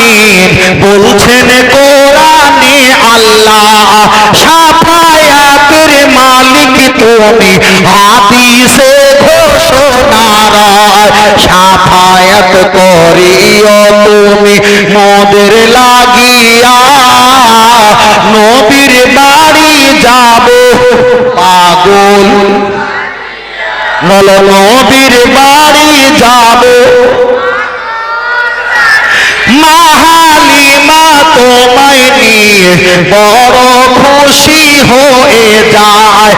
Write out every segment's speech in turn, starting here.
আলামিন বলছেন কোরআনে আল্লাহ, সাফায়াতের মালিক তুমি। হাদিসে ঘোষণা সাফায়াত করিও তুমি। মোদের লাগিয়া নবীর বাড়ি যাব। পাগল। নল নবীর বাড়ি যাব। মাহালিমা তোমায় নিয়ে বড় খুশি হয়ে যায়।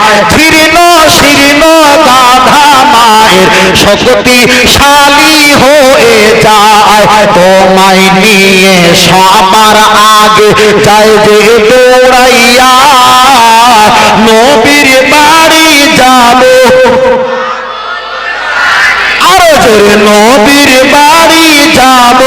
শীর্ণ গাধা মায়ের শক্তিশালী হয়ে যায়। তোমায় নিয়ে সবার আগে যাই যে দৌড়াইয়া নবীর বাড়ি যাব। আরও জোরে, নবীর বাড়ি যাব।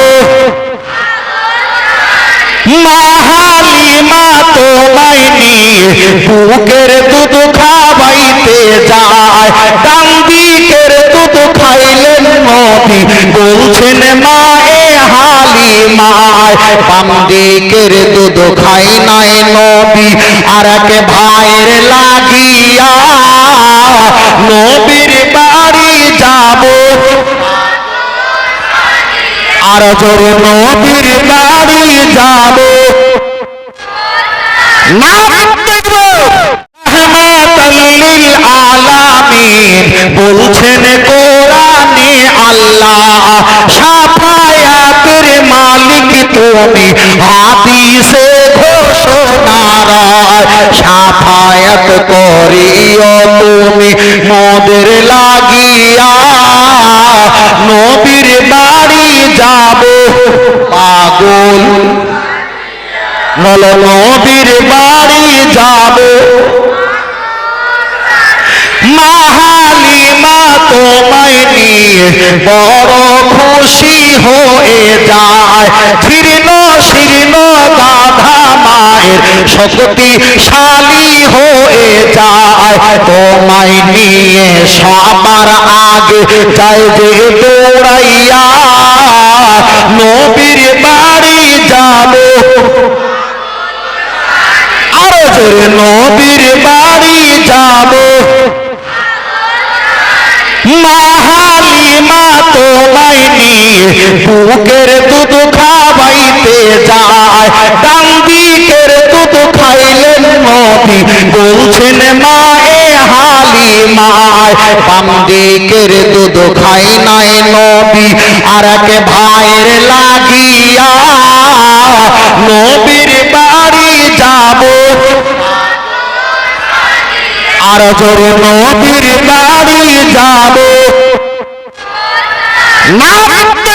বুকের দুধ খাওয়াইতে যায়। ডান দিকের দুধ খাইলেন নবী। বলছেন মায়ে হালিমায় বাম দিকের দুধ খাই নাই নবী। আর এক ভাইয়ের লাগিয়া নবীর বাড়ি যাব। আর জোরে নবীর বাড়ি যাব। নাম সাফায়াতের মালিক তুমি। হাদিসে ঘোষণা সাফায়াত করিও তুমি। মোদের লাগিয়া নবীর বাড়ি যাব। পাগল। নল নবীর বাড়ি যাব। মাহালিমা তোমায় নিয়ে বড় খুশি হয়ে যায়। শীর্ণ গাধা মায়ের শক্তিশালী হয়ে যায়। তোমায় নিয়ে সবার আগে যাই যে দৌড়াইয়া নবীর বাড়ি যাব। আরও জোরে নবীর বাড়ি যাব। নিয়ে বুকের দুধ খাওয়াইতে যায়। ডান দিকের দুধ খাইলেন বলছেন, মায়ে হালিমায় বাম দিকের দুধ খাই নাই নবী, আর এক ভাইয়ের লাগিয়া নবীর বাড়ি যাব। আর জোরে নবীর বাড়ি যাব। Now